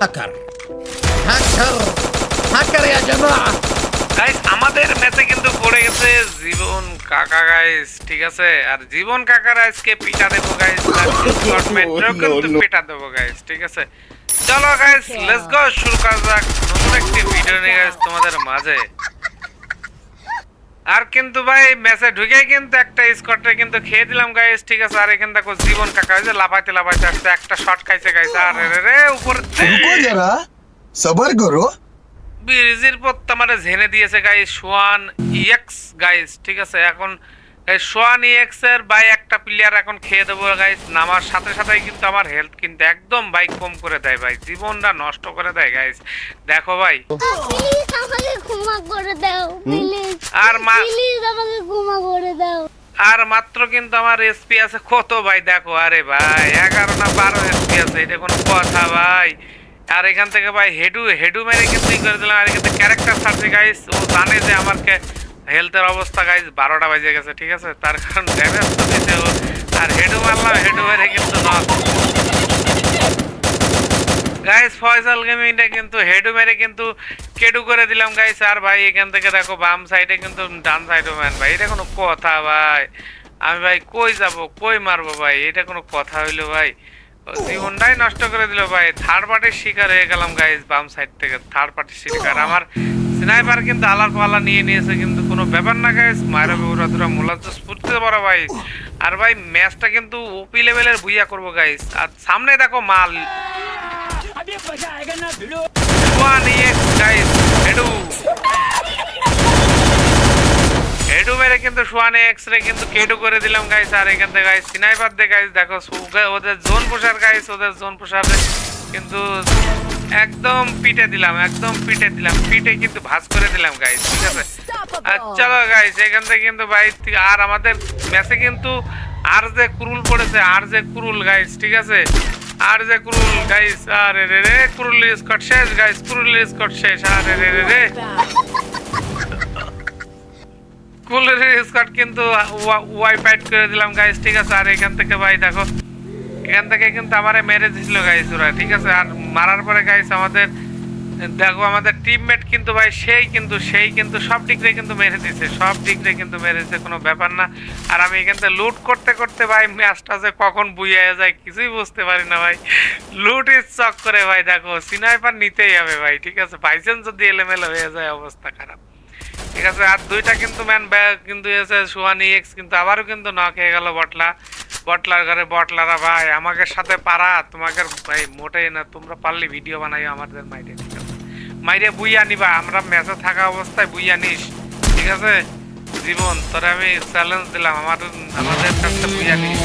হাকার হাকার হাকার ইয়া জামা গাইস আমাদের মেসে কিন্তু পড়ে গেছে জীবন কাকা গাইস ঠিক আছে? আর জীবন কাকার আজকে পিটা দেব গাইস শর্ট কিন্তু পিটা দেব গাইস ঠিক আছে? চলো গাইস লেটস গো শুরু করা যাক। নতুন একটি ভিডিও নিয়ে গাইস তোমাদের মাঝে। আর কিন্তু ভাই মেসে ঢুকে কিন্তু একটা স্কটে কিন্তু খেয়ে দিলাম গাইস ঠিক আছে আর এখান থেকে জীবন কাকা হয়েছে লাফাইতে লাফাইতে আসছে একটা শট খাইছে গাইস আরে রে রে উপর যারা সবার করো। ব্রিজের পর তো আমার ঝেনে দিয়েছে গাইস ওয়ান ইয়েক্স গাইস ঠিক আছে এখন এই সোয়ান ইএক্স এর বাই একটা প্লেয়ার এখন খেয়ে দেবো গাইস নামার সাথে সাথেই কিন্তু আমার হেলথ কিন্তু একদম ভাই কম করে দেয় ভাই। জীবনটা নষ্ট করে দেয় গাইস দেখো ভাই। আর মা- করে দাও। আর মাত্র কিন্তু আমার এসপি আছে কত ভাই? দেখো আরে ভাই এগারো না বারো এসপি আছে এটা কোনো কথা ভাই। আর এখান থেকে ভাই হেডু হেডু মেরে কিন্তু করে দিলাম আর এখান থেকে ক্যারেক্টার ছাড়ছে গাইস ও জানে যে আমার হেলথের অবস্থা গাইস বারোটা বাজে গেছে, ঠিক আছে? তার কারণ ড্যামেজ তো দিতে আর হেডু মারলাম হেডু মেরে কিন্তু গাইস ফয়সাল গেমিংটা কিন্তু হেডু মেরে কিন্তু কেডু করে দিলাম গাইস আর ভাই, এখান থেকে দেখো, বাম সাইডে কিন্তু, ডান সাইডও ম্যান ভাই, এটা কোনো কথা, ভাই। আমি ভাই, কই যাব, কই মারবো, ভাই? এটা কোনো কথা হইল, ভাই। জীবনটাই নষ্ট করে দিল, ভাই। থার্ড পার্টির শিকার হয়ে গেলাম গাইস বাম সাইড থেকে। থার্ড পার্টির শিকার। আমার স্নাইপার কিন্তু আলার পালা নিয়ে নিয়েছে, কিন্তু কোনো ব্যাপার না গাইস মায়েরা বেউরা দুরা মূলত স্ফুর্তি পারো, ভাই। আর ভাই, ম্যাচটা কিন্তু ওপি লেভেলের বুইয়া করব গাইস আর সামনে দেখো মাল। এক্স গাইস হেডু হেডু মেরে কিন্তু সোয়ান এক্স রে কিন্তু কেডু করে দিলাম গাইস আর এখান থেকে গাইস সিনাইপার দে গাইস দেখো ওদের জোন পোষার গাইস ওদের জোন পোষারে কিন্তু একদম পিটে দিলাম একদম পিটে দিলাম পিটে কিন্তু ভাঁজ করে দিলাম গাইস ঠিক আছে? আর চলো গাইস এখান থেকে কিন্তু ভাই ঠিক- আর আমাদের ম্যাচে কিন্তু আর যে কুরুল পড়েছে আর যে কুরুল গাইস ঠিক আছে? আর যে কুরুল গাইস আরে রে রে কুরুল স্কট শেষ গাইস কুরুল স্কট শেষ আরে রে রে রে। কুলের স্কট কিন্তু ওয়াইফাইট করে দিলাম গাইস ঠিক আছে? আর এখান থেকে ভাই, দেখো, এখান থেকে কিন্তু আমারে মেরে দিছিল গাইস ওরা, ঠিক আছে? আর মারার পরে গাইস আমাদের, দেখো, আমাদের টিমমেট কিন্তু ভাই, সেই কিন্তু সেই কিন্তু সব দিয়ে কিন্তু মেরে দিছে, সব দিয়ে কিন্তু মেরে দিছে, কোনো ব্যাপার না। আর আমি এখান থেকে লুট করতে করতে, ভাই, ম্যাচটা যে কখন বুঝে যায়, কিছুই বুঝতে পারি না, ভাই। লুট ইস চক করে ভাই, দেখো সিনাইপার নিতেই হবে, ভাই, ঠিক আছে? বাইসেন যদি এলোমেলো হয়ে যায়, অবস্থা খারাপ। ঠিক আছে, আর দুইটা কিন্তু ম্যান ব্যাগ কিন্তু এসে সুহানি এক্স কিন্তু আবারও কিন্তু নক হয়ে গেল বটলা। বটলার ঘরে বটলারা ভাই, আমাকে সাথে পারা, তোমাকে ভাই মোটেই না, তোমরা পারলে ভিডিও বানাইও আমাদের মাইরে, ঠিক আছে? মাইরে বুইয়া নিবা আমরা ম্যাচে থাকা অবস্থায় বুইয়া নিস ঠিক আছে? জীবন, তোরে আমি চ্যালেঞ্জ দিলাম, আমার, আমাদের কাছে বুইয়া নিস